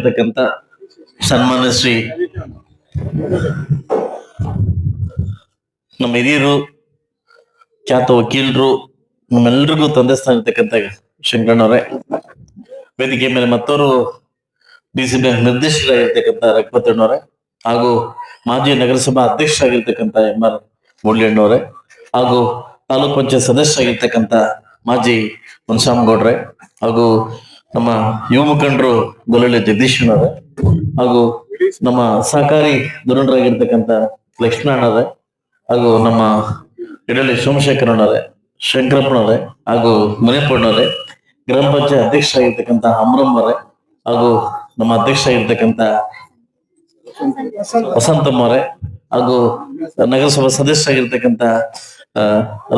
ಆಗಿರ್ತಕ್ಕಂಥ ಸನ್ಮಾನ್ಯ ಶ್ರೀ ನಮ್ಮ ಹಿರಿಯರು, ಖ್ಯಾತ ವಕೀಲರು, ನಮ್ಮೆಲ್ರಿಗೂ ತಂದೆ ಸ್ಥಾನ ಇರ್ತಕ್ಕಂಥ ಶಂಕರಣ್ಣವರೇ ವೇದಿಕೆ ಮೇಲೆ ಮತ್ತವರು ಡಿ ಸಿ ಬ್ಯಾಂಕ್ ನಿರ್ದೇಶಕರಾಗಿರ್ತಕ್ಕಂಥ ರಘುಪತಣ್ಣವರೇ ಹಾಗೂ ಮಾಜಿ ನಗರಸಭಾ ಅಧ್ಯಕ್ಷರಾಗಿರ್ತಕ್ಕಂಥ ಎಂ ಆರ್ ಮುರಳಿಯಣ್ಣವರೇ ಹಾಗೂ ತಾಲೂಕ್ ಪಂಚಾಯತ್ ಸದಸ್ಯರಾಗಿರ್ತಕ್ಕಂಥ ಮಾಜಿ ಮುನ್ಸಾಮಗೌಡ್ರೆ ಹಾಗೂ ನಮ್ಮ ಯುವ ಮುಖಂಡರು ಗೊಲ್ಲಳ್ಳಿ ಜಗದೀಶನವರೇ ಹಾಗೂ ನಮ್ಮ ಸಹಕಾರಿ ಧುರಂಡರಾಗಿರ್ತಕ್ಕಂಥ ಲಕ್ಷ್ಮಣರೇ ಹಾಗೂ ನಮ್ಮ ಇಡಲಿ ಸೋಮಶೇಖರಣ್ಣವರೇ ಶಂಕರಪ್ಪನವರೇ ಹಾಗೂ ಮುನಿಯಪ್ಪಣ್ಣವರೇ ಗ್ರಾಮ ಪಂಚಾಯತ್ ಅಧ್ಯಕ್ಷರಾಗಿರ್ತಕ್ಕಂಥ ಅಮರಮ್ಮರೇ ಹಾಗೂ ನಮ್ಮ ಅಧ್ಯಕ್ಷ ಆಗಿರ್ತಕ್ಕಂತ ವಸಂತಮ್ಮರೇ ಹಾಗೂ ನಗರಸಭಾ ಸದಸ್ಯ ಆಗಿರ್ತಕ್ಕಂತ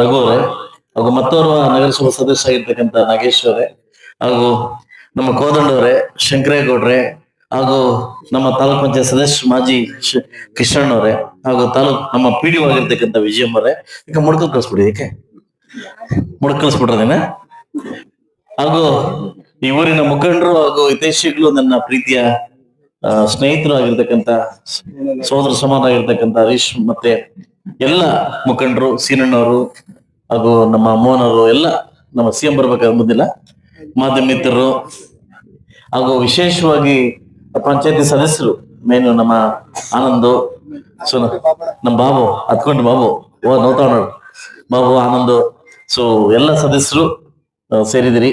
ರಘು ಅವರೇ, ಹಾಗೂ ಮತ್ತೋರ್ವ ನಗರಸಭಾ ಸದಸ್ಯ ಆಗಿರ್ತಕ್ಕಂತ ಅವರೇ. ಹಾಗೂ ನಮ್ಮ ಕೋದಂಡವರೇ ಶಂಕರೇಗೌಡ್ರೆ ಹಾಗೂ ನಮ್ಮ ತಾಲೂಕ್ ಪಂಚಾಯತ್ ಸದಸ್ಯ ಮಾಜಿ ಕೃಷ್ಣಣ್ಣವ್ರೆ ಹಾಗೂ ತಾಲೂಕ್ ನಮ್ಮ ಪಿ ಡಿ ಆಗಿರ್ತಕ್ಕಂಥ ವಿಜಯಮ್ಮರೇ ಈಗ ಮುಡ್ಕಲ್ ಕಳಿಸ್ಬಿಡಿ ಏಕೆ ಮುಡ್ಕಲ್ ಕಳಿಸ್ಬಿಟ್ರದೇನ? ಹಾಗೂ ಈ ಊರಿನ ಮುಖಂಡರು ಹಾಗೂ ಹಿತೈಷಿಗಳು ನನ್ನ ಪ್ರೀತಿಯ ಸ್ನೇಹಿತರು ಆಗಿರ್ತಕ್ಕಂಥ ಸೋದರ ಸಮಾನ ಆಗಿರ್ತಕ್ಕಂಥ ಹರೀಶ್ ಮತ್ತೆ ಎಲ್ಲ ಮುಖಂಡರು, ಸೀನಣ್ಣವರು ಹಾಗೂ ನಮ್ಮ ಅಮ್ಮನವರು ಎಲ್ಲ ನಮ್ಮ ಸಿ ಎಂ ಬರ್ಬೇಕಾದ್ರೆ ಬಂದಿಲ್ಲ ಮಾಧ್ಯಮ ಮಿತ್ರರು ಹಾಗೂ ವಿಶೇಷವಾಗಿ ಪಂಚಾಯತಿ ಸದಸ್ಯರು ಮೇನು ನಮ್ಮ ಆನಂದು ಸೊ ನಮ್ಮ ಬಾಬು, ಹತ್ಕೊಂಡು ಬಾಬು, ಓ ನೋಡ್ತಾವ್ ನೋಡು. ಬಾಬು, ಆನಂದು ಸೊ ಎಲ್ಲ ಸದಸ್ಯರು ಸೇರಿದಿರಿ.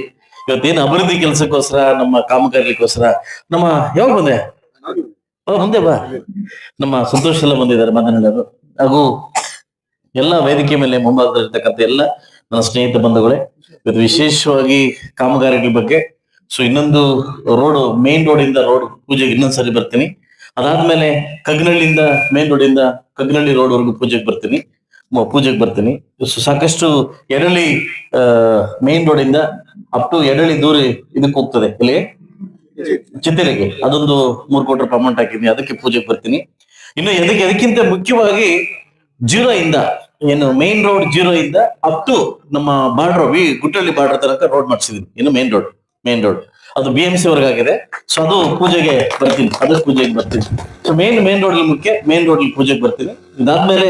ಇವತ್ತೇನು ಅಭಿವೃದ್ಧಿ ಕೆಲಸಕ್ಕೋಸ್ಕರ, ನಮ್ಮ ಕಾಮಗಾರಿಗೋಸ್ಕರ ನಮ್ಮ, ಯಾವಾಗ ಬಂದೆ? ಓ, ಮುಂದೆ ಬಾ. ನಮ್ಮ ಸಂತೋಷ ಎಲ್ಲ ಬಂದಿದ್ದಾರೆ ಮಾತನಾಡೋರು ಹಾಗೂ ಎಲ್ಲ ವೇದಿಕೆ ಮೇಲೆ ಮುಂಭಾಗದಲ್ಲಿರ್ತಕ್ಕಂಥ ಎಲ್ಲ ನನ್ನ ಸ್ನೇಹಿತ ಬಂಧುಗಳೇ, ಇವತ್ತು ವಿಶೇಷವಾಗಿ ಕಾಮಗಾರಿಗಳ ಬಗ್ಗೆ. ಸೊ ಇನ್ನೊಂದು ರೋಡ್ ಮೇನ್ ರೋಡ್ ಇಂದ ರೋಡ್ ಪೂಜೆಗೆ ಇನ್ನೊಂದ್ಸರಿ ಬರ್ತೀನಿ. ಅದಾದ್ಮೇಲೆ ಕಗ್ನಳ್ಳಿಯಿಂದ ಮೇನ್ ರೋಡ್ ಇಂದ ಕಗ್ನಳ್ಳಿ ರೋಡ್ ವರೆಗೂ ಪೂಜೆಗೆ ಬರ್ತೀನಿ. ಪೂಜೆಗೆ ಬರ್ತೀನಿ. ಸಾಕಷ್ಟು ಎರಳಿ ಮೇನ್ ರೋಡ್ ಇಂದ ಅಪ್ ಟು ಎರಳಿ ದೂರ ಇದಕ್ಕೆ ಹೋಗ್ತದೆ. ಇಲ್ಲಿ ಚಿತ್ತಿರಿಗೆ. ಅದೊಂದು ಮೂರ್ ಕೋಟಿ ರೂಪಾಯಿ ಅಮೌಂಟ್ ಹಾಕಿದ್ನಿ ಅದಕ್ಕೆ ಪೂಜೆಗೆ ಬರ್ತೀನಿ. ಇನ್ನು ಎದಕ್ಕೆ ಅದಕ್ಕಿಂತ ಮುಖ್ಯವಾಗಿ ಜೀರೋ ಇಂದ ಏನು ಮೇನ್ ರೋಡ್ ಜೀರೋ ಇಂದ ಅಪ್ ನಮ್ಮ ಬಾರ್ಡರ್ ವಿ ಗುಟ್ಟಳ್ಳಿ ಬಾರ್ಡರ್ ತನಕ ರೋಡ್ ಮಾಡಿಸಿದೀನಿ. ಇನ್ನು ಮೇನ್ ರೋಡ್ ಮೇನ್ ರೋಡ್ ಅದು ಬಿ ಎಂ ಸಿ ವರ್ಗಾಗಿದೆ ಸೊ ಅದು ಪೂಜೆಗೆ ಬರ್ತೀನಿ. ಅದಕ್ಕೆ ಪೂಜೆಗೆ ಬರ್ತೀನಿ. ಸೊ ಮೇನ್ ಮೇನ್ ರೋಡ್ ಮುಖ್ಯ ಮೇನ್ ರೋಡ್ ಪೂಜೆಗೆ ಬರ್ತೀನಿ. ಇದಾದ್ಮೇಲೆ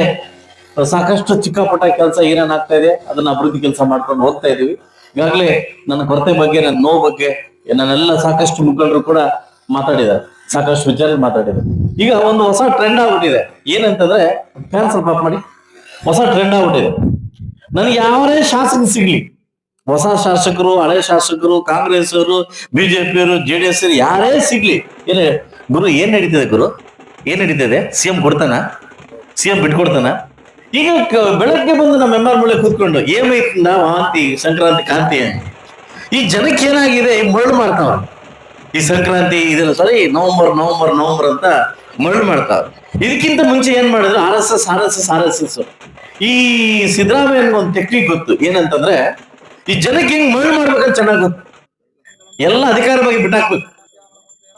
ಸಾಕಷ್ಟು ಚಿಕ್ಕ ಪುಟ್ಟ ಕೆಲಸ ಏನೇನ್ ಆಗ್ತಾ ಇದೆ, ಅದನ್ನ ಅಭಿವೃದ್ಧಿ ಕೆಲಸ ಮಾಡ್ಕೊಂಡು ಹೋಗ್ತಾ ಇದೀವಿ. ಈಗಾಗಲೇ ನನ್ನ ಕೊರತೆ ಬಗ್ಗೆ, ನನ್ನ ನೋವು ಬಗ್ಗೆ, ನನ್ನೆಲ್ಲ ಸಾಕಷ್ಟು ಮುಖಂಡರು ಕೂಡ ಮಾತಾಡಿದ್ದಾರೆ. ಸಾಕಷ್ಟು ವಿಚಾರ ಮಾತಾಡಿದ್ದಾರೆ. ಈಗ ಒಂದು ಹೊಸ ಟ್ರೆಂಡ್ ಆಗ್ಬಿಟ್ಟಿದೆ. ಏನಂತಂದ್ರೆ ಸ್ವಲ್ಪ ಆಫ್ ಮಾಡಿ. ಹೊಸ ಟ್ರೆಂಡ್ ಆಗ್ಬಿಟ್ಟಿದೆ. ನನಗೆ ಯಾವರೇ ಶಾಸಕ ಸಿಗ್ಲಿ, ಹೊಸ ಶಾಸಕರು, ಹಳೆ ಶಾಸಕರು ಕಾಂಗ್ರೆಸ್ ಅವರು ಬಿಜೆಪಿಯವರು, ಜೆ ಡಿ ಎಸ್ ಯಾರೇ ಸಿಗ್ಲಿ. ಏನೇ, ಗುರು, ಏನ್ ನಡೀತಿದೆ ಗುರು? ಏನ್ ನಡೀತಿದೆ? ಸಿಎಂ ಕೊಡ್ತಾನ? ಸಿಎಂ ಬಿಟ್ಕೊಡ್ತಾನ? ಈಗ ಬೆಳಗ್ಗೆ ಬಂದು ನಮ್ಮ ಮೆಂಬರ್ ಮೇಲೆ ಕೂತ್ಕೊಂಡು ಕೂತ್ಕೊಂಡು ನಾವು ವಾಂತಿ ಸಂಕ್ರಾಂತಿ, ಕಾಂತಿ. ಈ ಜನಕ್ಕೆ ಏನಾಗಿದೆ? ಮರಳು ಮಾಡ್ತಾವ ಈ ಸಂಕ್ರಾಂತಿ, ಇದೆಲ್ಲ, ಸಾರಿ, ನವಂಬರ್ ನವಂಬರ್ ನವಂಬರ್ ಅಂತ ಮರಳು ಮಾಡ್ತಾ ಇದಕ್ಕಿಂತ ಮುಂಚೆ ಏನ್ ಮಾಡಿದ್ರು? R S S, R S S, R S S ಈ ಸಿದ್ದರಾಮಯ್ಯ ಒಂದು ಟೆಕ್ನಿಕ್ ಗೊತ್ತು. ಏನಂತಂದ್ರೆ, ಈ ಜನಕ್ಕೆ ಹೆಂಗ್ ಮರಳು ಮಾಡ್ಬೇಕಂತ ಚೆನ್ನಾಗ್ ಗೊತ್ತು. ಎಲ್ಲ ಅಧಿಕಾರ ಬಗ್ಗೆ ಬಿಟ್ಟಾಕ್ಬೇಕು.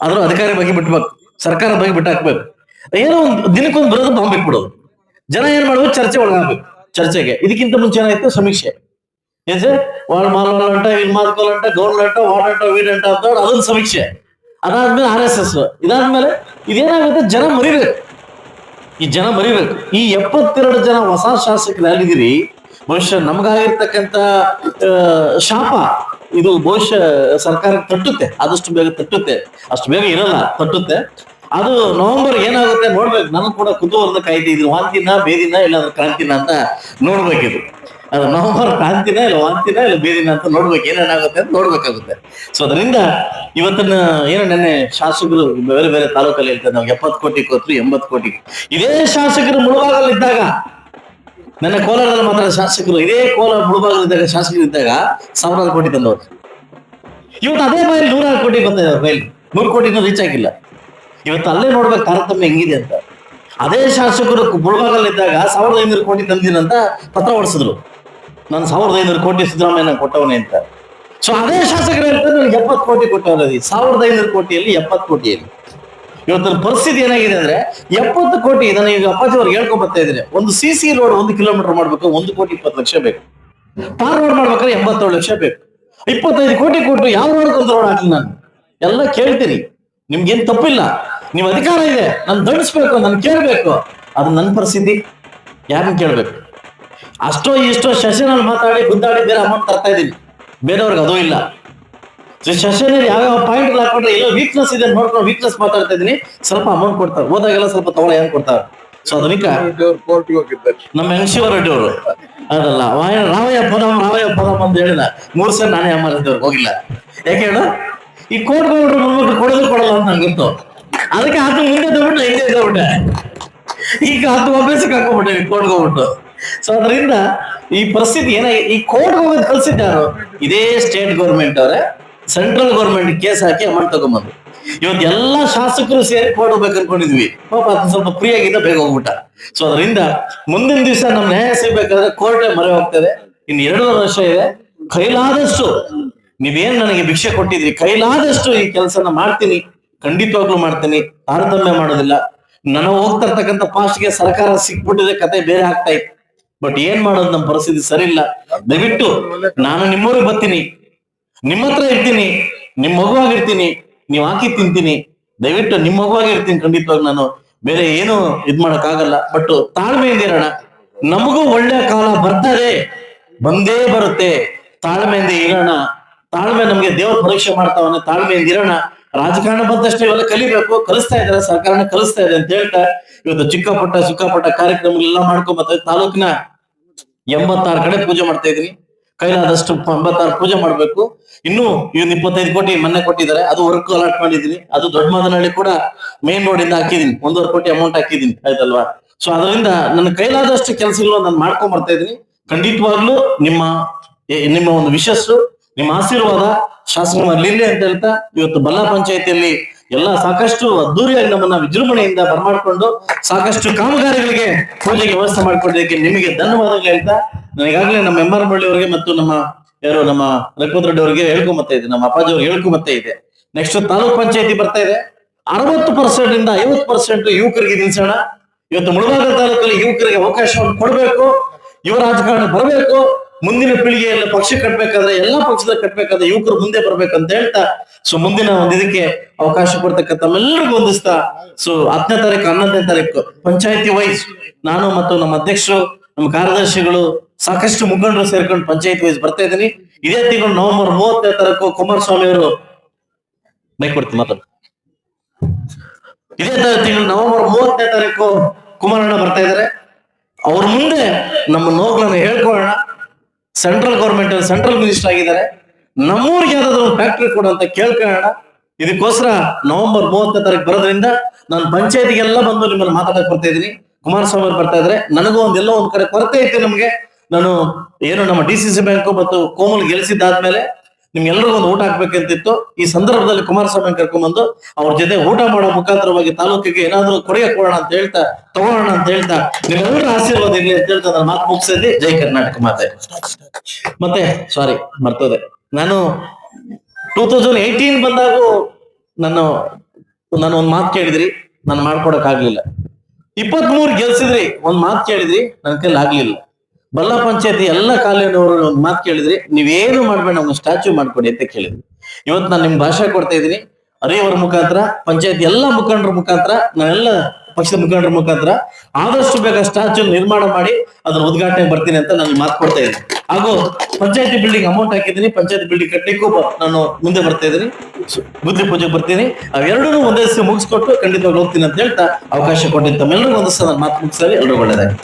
ಆದ್ರೂ ಅಧಿಕಾರ ಬಗ್ಗೆ ಬಿಟ್ಬೇಕು. ಸರ್ಕಾರ ಬಗ್ಗೆ ಬಿಟ್ಟಾಕ್ಬೇಕು. ಏನೋ ಒಂದು ದಿನಕ್ಕೊಂದು ಬರೋದು ಬಾಂಬ್ ಬಿಟ್ಬಿಡೋದು ಜನ ಏನ್ ಮಾಡ್ಬೇಕು? ಚರ್ಚೆ ಒಳಗಾಗ್ಬೇಕು. ಚರ್ಚೆಗೆ. ಇದಕ್ಕಿಂತ ಮುಂಚೆ ಏನಾಯ್ತು? ಸಮೀಕ್ಷೆ. ಏನ್ ಸರ್? ವಾಳ್ ಮಾಲಂಟ ಇಲ್ಲಿ ಮಾಲ್ಕೋಲಂಟ ಗೌರ್ಮೆಂಟ್ ವಾಡಂಟ ವೀಡಂಟ ಅಂತ ಅದೊಂದು ಸಮೀಕ್ಷೆ. ಅದಾದ್ಮೇಲೆ ಆರ್ ಎಸ್ ಎಸ್. ಇದಾದ್ಮೇಲೆ ಇದೇನಾಗುತ್ತೆ? ಜನ ಮರಿಬೇಕು. ಈ ಜನ ಮರಿಬೇಕು. ಈ ಎಪ್ಪತ್ತೆರಡು ಜನ ಹೊಸ ಶಾಸಕರಾಗಿದ್ದೀರಿ. ಬಹುಶಃ ನಮಗಾಗಿರ್ತಕ್ಕಂಥ ಆ, ಶಾಪ ಇದು ಬಹುಶಃ ಸರ್ಕಾರ ತಟ್ಟುತ್ತೆ. ಆದಷ್ಟು ಬೇಗ ತಟ್ಟುತ್ತೆ. ಅಷ್ಟು ಬೇಗ ಇರಲ್ಲ ತಟ್ಟುತ್ತೆ. ಅದು ನವೆಂಬರ್ ಏನಾಗುತ್ತೆ ನೋಡ್ಬೇಕು. ನನಗೆ ಕೂಡ ಕುತೂಹಲದ ಕಾಯ್ದೆ ಇದು. ವಾಂತಿನ ಬೇದಿನ ಇಲ್ಲಾಂದ್ರೆ ಕ್ರಾಂತಿನ ಅಂತ ನೋಡ್ಬೇಕಿದು. ಅದು ನವಂಬರ್ ಕ್ರಾಂತಿನ ಇಲ್ಲ ವಾಂತಿನ ಇಲ್ಲ ಬೀದಿನ ಅಂತ ನೋಡ್ಬೇಕು ಏನೇನಾಗುತ್ತೆ ಅಂತ ನೋಡ್ಬೇಕಾಗುತ್ತೆ. ಸೊ ಅದರಿಂದ ಇವತ್ತಿನ ಏನೋ ನೆನ್ನೆ ಶಾಸಕರು ಬೇರೆ ಬೇರೆ ತಾಲೂಕಲ್ಲಿ ಹೇಳ್ತಾರೆ, ನಾವು ಎಪ್ಪತ್ತು ಕೋಟಿ ಕೊಟ್ರು ಎಂಬತ್ತು ಕೋಟಿ ಇದೇ ಶಾಸಕರು ಮುಳುಬಾಗಲಿದ್ದಾಗ ನನ್ನ ಕೋಲಾರದಲ್ಲಿ ಮಾತ್ರ ಶಾಸಕರು, ಇದೇ ಕೋಲಾರ ಮುಳುಬಾಗಲಿದ್ದಾಗ ಶಾಸಕರು ಇದ್ದಾಗ ಸಾವಿರಾರು ಕೋಟಿ ತಂದವರು. ಇವತ್ತು ಅದೇ ಬೈಲ್ ನೂರಾರು ಕೋಟಿ ಬಂದಿದ್ದಾರೆ ಬೈಲ್ ನೂರು ಕೋಟಿನೂ ರೀಚ್ ಆಗಿಲ್ಲ. ಇವತ್ತು ಅಲ್ಲೇ ನೋಡ್ಬೇಕು ತಾರತಮ್ಯ ಹೆಂಗಿದೆ ಅಂತ. ಅದೇ ಶಾಸಕರು ಮುಳುಬಾಗಲಿದ್ದಾಗ ಸಾವಿರದ ಐನೂರು ಕೋಟಿ ತಂದಿನಂತ ಪತ್ರ ಹೊಡಿಸಿದ್ರು. ನಾನು ಸಾವಿರದ ಐನೂರು ಕೋಟಿ ಸಿದ್ದರಾಮಯ್ಯ ಕೊಟ್ಟವನೇ ಅಂತ. ಸೊ ಅದೇ ಶಾಸಕರು ನನಗೆ ಎಪ್ಪತ್ತು ಕೋಟಿ ಕೊಟ್ಟವರದಿ ಸಾವಿರದ ಐನೂರು ಕೋಟಿಯಲ್ಲಿ ಎಪ್ಪತ್ತು ಕೋಟಿಯಲ್ಲಿ. ಇವತ್ತಿನ ಪರಿಸ್ಥಿತಿ ಏನಾಗಿದೆ ಅಂದ್ರೆ, ಎಪ್ಪತ್ತು ಕೋಟಿ, ನಾನು ಈಗ ಅಪ್ಪಾಜಿ ಅವ್ರಿಗೆ ಹೇಳ್ಕೊಂಡ್ ಬರ್ತಾ ಇದ್ದೀನಿ. ಒಂದು ಸಿ ಸಿ ರೋಡ್ ಒಂದು ಕಿಲೋಮೀಟರ್ ಮಾಡ್ಬೇಕು, ಒಂದು ಕೋಟಿ ಇಪ್ಪತ್ತು ಲಕ್ಷ ಬೇಕು. ಪಾರ್ ರೋಡ್ ಮಾಡ್ಬೇಕಾದ್ರೆ ಎಂಬತ್ತೇಳು ಲಕ್ಷ ಬೇಕು. ಇಪ್ಪತ್ತೈದು ಕೋಟಿ ಕೊಟ್ಟು ಯಾವ ರೋಡ್ ರೋಡ್ ಹಾಕಿ ನಾನು? ಎಲ್ಲ ಕೇಳ್ತೀನಿ. ನಿಮ್ಗೇನ್ ತಪ್ಪಿಲ್ಲ. ನಿಮ್ ಅಧಿಕಾರ ಇದೆ. ನಾನು ದಂಡಿಸ್ಬೇಕು, ನಾನು ಕೇಳ್ಬೇಕು. ಅದು ನನ್ನ ಪರಿಸ್ಥಿತಿ. ಯಾರನ್ನ ಕೇಳ್ಬೇಕು? ಅಷ್ಟೋ ಇಷ್ಟೋ ಶಶಿನಲ್ಲಿ ಮಾತಾಡಿ ಗುದ್ದಾಡಿ ಬೇರೆ ಅಮೌಂಟ್ ತರ್ತಾ ಇದ್ದೀನಿ. ಬೇರೆಯವ್ರಿಗೆ ಅದು ಇಲ್ಲ. ಸೊ ಯಾವ ಯಾವ್ಯಾವ ಪಾಯಿಂಟ್ ಹಾಕೊಂಡ್ರೆ ಎಲ್ಲೋ ವೀಕ್ನೆಸ್ ಇದೆ ನೋಡ್ಕೊಂಡು ವೀಕ್ನೆಸ್ ಮಾತಾಡ್ತಾ ಇದ್ದೀನಿ. ಸ್ವಲ್ಪ ಅಮೌಂಟ್ ಕೊಡ್ತಾರೆ. ಹೋದಾಗೆಲ್ಲ ಸ್ವಲ್ಪ ತಗೊಳ್ಳಿ ಹೆಂಗ್ ಕೊಡ್ತಾರೆ? ಸೊ ಅದಕ್ಕೆ ನಮ್ಮ ಹೆಂಗಶಿವ ರೆಡ್ಡಿ ಅವರು. ಅದಲ್ಲ. ವಾಯ- ರಾವಯ್ಯ ಪದಂ ರಾವಯ್ಯ ಪದಂ ಅಂತ ಹೇಳಿದ ಮೂರ್ ಸರ್ ನಾನೇ ಅಮ್ಮ ಹೋಗಿಲ್ಲ. ಯಾಕೆ ಹೇಳು? ಈ ಕೋರ್ಟ್ ಗೌಡ್ರು ಮೊಮ್ಮಕ್ಳು ಕೊಡೋದು ಕೊಡಲ್ಲ ಅಂತ ನಂಗೆ ಗೊತ್ತು. ಅದಕ್ಕೆ ಆತ ಮುಂದೆ ತಗೊಂಡು ಹಿಂದೆ ಇದ್ದಬಿಟ್ಟೆ. ಈಗ ಆತ ಅಭ್ಯಾಸಕ್ಕೆ ಹಾಕೊಂಡ್ಬಿಟ್ಟೆ ಕೋರ್ಟ್ ಹೋಗ್ಬಿಟ್ಟು. ಸೊ ಅದರಿಂದ ಈ ಪರಿಸ್ಥಿತಿ ಏನ ಈ ಕೋರ್ಟ್ ಹೋಗಿ ಕಲ್ಸಿದ್ದಾರು ಇದೇ ಸ್ಟೇಟ್ ಗೌರ್ಮೆಂಟ್ ಅವರೇ. ಸೆಂಟ್ರಲ್ ಗೌರ್ಮೆಂಟ್ ಕೇಸ್ ಹಾಕಿ ಅಮೌಂಟ್ ತಗೊಂಬಂದು ಇವತ್ತು ಎಲ್ಲಾ ಶಾಸಕರು ಸೇರಿ ಕೋರ್ಟ್ ಹೋಗ್ಬೇಕು ಅನ್ಕೊಂಡಿದ್ವಿ. ಪಾಪ ಸ್ವಲ್ಪ ಫ್ರೀ ಆಗಿದ್ದ ಬೇಗ ಹೋಗ್ಬಿಟ್ಟ. ಸೊ ಅದರಿಂದ ಮುಂದಿನ ದಿವಸ ನಮ್ ನ್ಯಾಯ ಸಿಗ್ಬೇಕಾದ್ರೆ ಕೋರ್ಟ್ ಮರೆ ಹೋಗ್ತದೆ. ಇನ್ನು ಎರಡೂವರೆ ವರ್ಷ ಇದೆ. ಕೈಲಾದಷ್ಟು ನೀವೇನ್ ನನಗೆ ಭಿಕ್ಷೆ ಕೊಟ್ಟಿದ್ರಿ? ಕೈಲಾದಷ್ಟು ಈ ಕೆಲಸನ ಮಾಡ್ತೀನಿ. ಖಂಡಿತವಾಗ್ಲೂ ಮಾಡ್ತೀನಿ. ತಾರತಮ್ಯ ಮಾಡೋದಿಲ್ಲ. ನನಗೆ ಹೋಗ್ತಾ ಇರ್ತಕ್ಕಂಥ ಪಾಸ್ಟ್ಗೆ ಸರ್ಕಾರ ಸಿಕ್ಬಿಟ್ಟಿದೆ, ಕತೆ ಬೇರೆ ಆಗ್ತಾ ಇತ್ತು. ಬಟ್ ಏನ್ ಮಾಡೋದು? ನಮ್ಮ ಪರಿಸ್ಥಿತಿ ಸರಿ ಇಲ್ಲ ದಯವಿಟ್ಟು ನಾನು ನಿಮ್ಮೂರಿಗೆ ಬರ್ತೀನಿ. ನಿಮ್ಮ ಹತ್ರ ಇರ್ತೀನಿ. ನಿಮ್ ಮಗುವಾಗಿರ್ತೀನಿ ನೀವ್ ಹಾಕಿ ತಿಂತೀನಿ. ದಯವಿಟ್ಟು ನಿಮ್ ಮಗುವಾಗಿರ್ತೀನಿ ಖಂಡಿತವಾಗಿ ನಾನು. ಬೇರೆ ಏನು ಇದ್ ಮಾಡಕ್ ಆಗಲ್ಲ ಬಟ್ ತಾಳ್ಮೆಯಿಂದ ಇರೋಣ ನಮಗೂ ಒಳ್ಳೆ ಕಾಲ ಬರ್ತದೆ. ಬಂದೇ ಬರುತ್ತೆ. ತಾಳ್ಮೆಯಿಂದ ಇರೋಣ. ತಾಳ್ಮೆ ನಮ್ಗೆ ದೇವ್ರ ಪರೀಕ್ಷೆ ಮಾಡ್ತಾವನೆ. ತಾಳ್ಮೆಯಿಂದ ಇರೋಣ. ರಾಜಕಾರಣ ಬಂದಷ್ಟೇ ಇವೆಲ್ಲ ಕಲಿಬೇಕು. ಕಲಿಸ್ತಾ ಇದ್ದಾರೆ. ಸರ್ಕಾರನ ಕಲಿಸ್ತಾ ಇದೆ ಅಂತ ಹೇಳ್ತಾ, ಇವತ್ತು ಚಿಕ್ಕ ಪುಟ್ಟ ಚಿಕ್ಕ ಪುಟ್ಟ ಕಾರ್ಯಕ್ರಮಗಳೆಲ್ಲ ಇದ್ದೀವಿ. ತಾಲೂಕಿನ ಎಂಬತ್ತಾರು ಕಡೆ ಪೂಜೆ ಮಾಡ್ತಾ ಇದ್ವಿ. ಕೈಲಾದಷ್ಟು ಎಂಬತ್ತಾರು ಪೂಜೆ ಮಾಡ್ಬೇಕು. ಇನ್ನು ಇವ್ನ ಇಪ್ಪತ್ತೈದು ಕೋಟಿ ಮೊನ್ನೆ ಕೊಟ್ಟಿದ್ದಾರೆ. ಅದು ವರ್ಕ್ ಅಲಾಟ್ ಮಾಡಿದೀನಿ. ಅದು ದೊಡ್ಡ ಮದನಹಳ್ಳಿ ಕೂಡ ಮೇನ್ ರೋಡ್ ಇಂದ ಹಾಕಿದೀನಿ. ಒಂದೂವರೆ ಕೋಟಿ ಅಮೌಂಟ್ ಹಾಕಿದೀನಿ. ಆಯ್ತಲ್ವಾ? ಸೊ ಅದರಿಂದ ನನ್ನ ಕೈಲಾದಷ್ಟು ಕೆಲಸಗಳು ನಾನು ಮಾಡ್ಕೊಂಡ್ ಬರ್ತಾ ಇದೀನಿ ಖಂಡಿತವಾಗ್ಲೂ ನಿಮ್ಮ ನಿಮ್ಮ ಒಂದು ವಿಶಸ್ಸು ನಿಮ್ಮ ಆಶೀರ್ವಾದ ಶಾಸಕ ಲೀಲೆ ಅಂತ ಹೇಳ್ತಾ ಇವತ್ತು ಬಲ್ಲಾ ಪಂಚಾಯತಿಯಲ್ಲಿ ಎಲ್ಲ ಸಾಕಷ್ಟು ಅದ್ದೂರಿಯಾಗಿ ನಮ್ಮನ್ನ ವಿಜೃಂಭಣೆಯಿಂದ ಬರಮಾಡ್ಕೊಂಡು ಸಾಕಷ್ಟು ಕಾಮಗಾರಿಗಳಿಗೆ ಪೂಜೆಗೆ ವ್ಯವಸ್ಥೆ ಮಾಡ್ಕೊಂಡಿದ್ದಕ್ಕೆ ನಿಮಗೆ ಧನ್ಯವಾದಗಳು ಅಂತ ನನಗಾಗಲೇ ನಮ್ಮ ಎಂ ಆರ್ ಅವರಿಗೆ ಮತ್ತು ನಮ್ಮ ಯಾರು ನಮ್ಮ ರಘುಪತ್ ರೆಡ್ಡಿ ಅವರಿಗೆ ಹೇಳ್ಕೊಂಬತ್ತೆ ಇದೆ, ನಮ್ಮ ಅಪ್ಪಾಜಿ ಅವ್ರಿಗೆ ಹೇಳ್ಕೊಂಬತ್ತೆ ಇದೆ. ನೆಕ್ಸ್ಟ್ ತಾಲೂಕ್ ಪಂಚಾಯತಿ ಬರ್ತಾ ಇದೆ. ಅರವತ್ತು ಪರ್ಸೆಂಟ್ ಇಂದ ಐವತ್ತು ಪರ್ಸೆಂಟ್ ಯುವಕರಿಗೆ ನಿಲ್ಸೋಣ ಇವತ್ತು ಮುಳಬಾಗ ತಾಲೂಕಲ್ಲಿ ಯುವಕರಿಗೆ ಅವಕಾಶವನ್ನು ಕೊಡಬೇಕು. ಯುವ ರಾಜಕಾರಣ ಬರಬೇಕು. ಮುಂದಿನ ಪೀಳಿಗೆಯಲ್ಲಿ ಪಕ್ಷ ಕಟ್ಬೇಕಾದ್ರೆ, ಎಲ್ಲಾ ಪಕ್ಷದ ಕಟ್ಬೇಕಾದ್ರೆ ಯುವಕರು ಮುಂದೆ ಬರ್ಬೇಕಂತ ಹೇಳ್ತಾ ಸೊ ಮುಂದಿನ ಒಂದು ಇದಕ್ಕೆ ಅವಕಾಶ ಕೊಡ್ತಕ್ಕಂಥ ಎಲ್ಲರಿಗೂ ಹೊಂದಿಸ್ತಾ ಸೊ ಹತ್ತನೇ ತಾರೀಕು, ಹನ್ನೊಂದನೇ ತಾರೀಕು, ಪಂಚಾಯತಿ ವೈಸ್ ನಾನು ಮತ್ತು ನಮ್ಮ ಅಧ್ಯಕ್ಷರು, ನಮ್ಮ ಕಾರ್ಯದರ್ಶಿಗಳು, ಸಾಕಷ್ಟು ಮುಖಂಡರು ಸೇರ್ಕೊಂಡು ಪಂಚಾಯತ್ ವೈಸ್ ಬರ್ತಾ ಇದ್ದೀನಿ. ಇದೇ ತಿಂಗಳು ನವೆಂಬರ್ ಮೂವತ್ತನೇ ತಾರೀಕು ಕುಮಾರಸ್ವಾಮಿ ಅವರು ಬೈಕ್ ಕೊಡ್ತೀನಿ ಮಾತಾಡ. ಇದೇ ತಿಂಗಳು ನವೆಂಬರ್ ಮೂವತ್ತನೇ ತಾರೀಕು ಕುಮಾರಣ್ಣ ಬರ್ತಾ ಇದ್ದಾರೆ. ಅವ್ರ ಮುಂದೆ ನಮ್ಮ ನೋಗ್ಲನ್ನ ಹೇಳ್ಕೊಳ್ಳೋಣ. ಸೆಂಟ್ರಲ್ ಗೌರ್ಮೆಂಟ್ ಸೆಂಟ್ರಲ್ ಮಿನಿಸ್ಟರ್ ಆಗಿದ್ದಾರೆ. ನಮ್ಮೂರಿಗೆ ಯಾವ್ದಾದ್ರು ಫ್ಯಾಕ್ಟ್ರಿ ಕೊಡು ಅಂತ ಕೇಳ್ಕೊಳ್ಳೋಣ. ಇದಕ್ಕೋಸ್ಕರ ನವೆಂಬರ್ ಮೂವತ್ತನೇ ತಾರೀಕು ಬರೋದ್ರಿಂದ ನಾನು ಪಂಚಾಯತಿಗೆಲ್ಲ ಬಂದು ನಿಮ್ಮನ್ನು ಮಾತಾಡಕ್ ಬರ್ತಾ ಇದ್ದೀನಿ. ಕುಮಾರಸ್ವಾಮಿ ಅವ್ರು ಬರ್ತಾ ಇದ್ರೆ ನನಗೂ ಒಂದೆಲ್ಲೋ ಒಂದ್ ಕಡೆ ಕೊರತೆ ಐತೆ ನಮ್ಗೆ. ನಾನು ಏನು ನಮ್ಮ ಡಿ ಸಿ ಸಿ ಬ್ಯಾಂಕು ಮತ್ತು ಕೋಮಲ್ ಗೆಲ್ಲಿಸಿದ್ದಾದ್ಮೇಲೆ ನಿಮ್ಗೆಲ್ಲರಿಗೂ ಒಂದು ಊಟ ಹಾಕ್ಬೇಕಂತಿತ್ತು, ಈ ಸಂದರ್ಭದಲ್ಲಿ ಕುಮಾರಸ್ವಾಮಿ ಕರ್ಕೊಂಡ್ಬಂದು ಅವ್ರ ಜೊತೆ ಊಟ ಮಾಡೋ ಮುಖಾಂತರವಾಗಿ ತಾಲೂಕಿಗೆ ಏನಾದ್ರು ಕೊಡುಗೆ ಕೊಡೋಣ ಅಂತ ಹೇಳ್ತಾ, ತಗೋಣ ಅಂತ ಹೇಳ್ತಾ, ನಿಮ್ಮೆಲ್ಲರ ಆಶೀರ್ವಾದ ಇರ್ಲಿ ಅಂತ ಹೇಳ್ತಾ ನನ್ನ ಮಾತು ಮುಗಿಸಿದ್ದೆ ಜೈ ಕರ್ನಾಟಕ ಮಾತೆ. ಮತ್ತೆ ಸಾರಿ ಮರ್ತದೆ. ನಾನು ಟೂ ತೌಸಂಡ್ ಏಯ್ಟೀನ್ ಬಂದಾಗೂ ನಾನು ನಾನು ಒಂದ್ ಮಾತು ಕೇಳಿದ್ರಿ, ನಾನು ಮಾಡ್ಕೊಡಕ್ ಆಗ್ಲಿಲ್ಲ ಇಪ್ಪತ್ತ್ ಮೂರು ಗೆಲ್ಸಿದ್ರಿ, ಒಂದ್ ಮಾತು ಕೇಳಿದ್ರಿ ನನ್ ಕೈಲಿ ಆಗ್ಲಿಲ್ಲ. ಬಲ್ಲ ಪಂಚಾಯತಿ ಎಲ್ಲ ಕಾಲೇನವರು ಒಂದು ಮಾತು ಕೇಳಿದ್ರಿ. ನೀವೇನು ಮಾಡ್ಬೇಡ, ಒಂದು ಸ್ಟ್ಯಾಚ್ಯೂ ಮಾಡ್ಕೊಡಿ ಅಂತ ಕೇಳಿದ್ರಿ. ಇವತ್ತು ನಾನು ನಿಮ್ ಭಾಷೆ ಕೊಡ್ತಾ ಇದ್ದೀನಿ. ಅರೆಯವರ ಮುಖಾಂತರ, ಪಂಚಾಯತ್ ಎಲ್ಲ ಮುಖಂಡರ ಮುಖಾಂತರ, ನಾನೆಲ್ಲ ಪಕ್ಷದ ಮುಖಂಡರ ಮುಖಾಂತರ ಆದಷ್ಟು ಬೇಗ ಸ್ಟ್ಯಾಚ್ಯೂ ನಿರ್ಮಾಣ ಮಾಡಿ ಅದನ್ನ ಉದ್ಘಾಟನೆ ಬರ್ತೀನಿ ಅಂತ ನಾನು ಮಾತು ಕೊಡ್ತಾ ಇದ್ದೀನಿ. ಹಾಗೂ ಪಂಚಾಯತಿ ಬಿಲ್ಡಿಂಗ್ ಅಮೌಂಟ್ ಹಾಕಿದ್ದೀನಿ. ಪಂಚಾಯತಿ ಬಿಲ್ಡಿಂಗ್ ಕಟ್ಟಲಿಕ್ಕೂ ನಾನು ಮುಂದೆ ಬರ್ತಾ ಇದ್ದೀನಿ. ಬುದ್ಧಿ ಪೂಜೆಗೆ ಬರ್ತೀನಿ. ಅವೆರಡೂ ಒಂದೇ ದಿವಸ ಮುಗಿಸ್ಕೊಟ್ಟು ಖಂಡಿತವಾಗಿ ಹೋಗ್ತೀನಿ ಅಂತ ಹೇಳ್ತಾ ಅವಕಾಶ ಕೊಟ್ಟಿದ್ದ ತಮ್ಮೆಲ್ಲರಿಗೂ ಒಂದು ಸಲ ಮಾತು ಮುಗಿಸಲಿ ಎಲ್ಲರೂ ಒಳ್ಳೆದಾಗಿ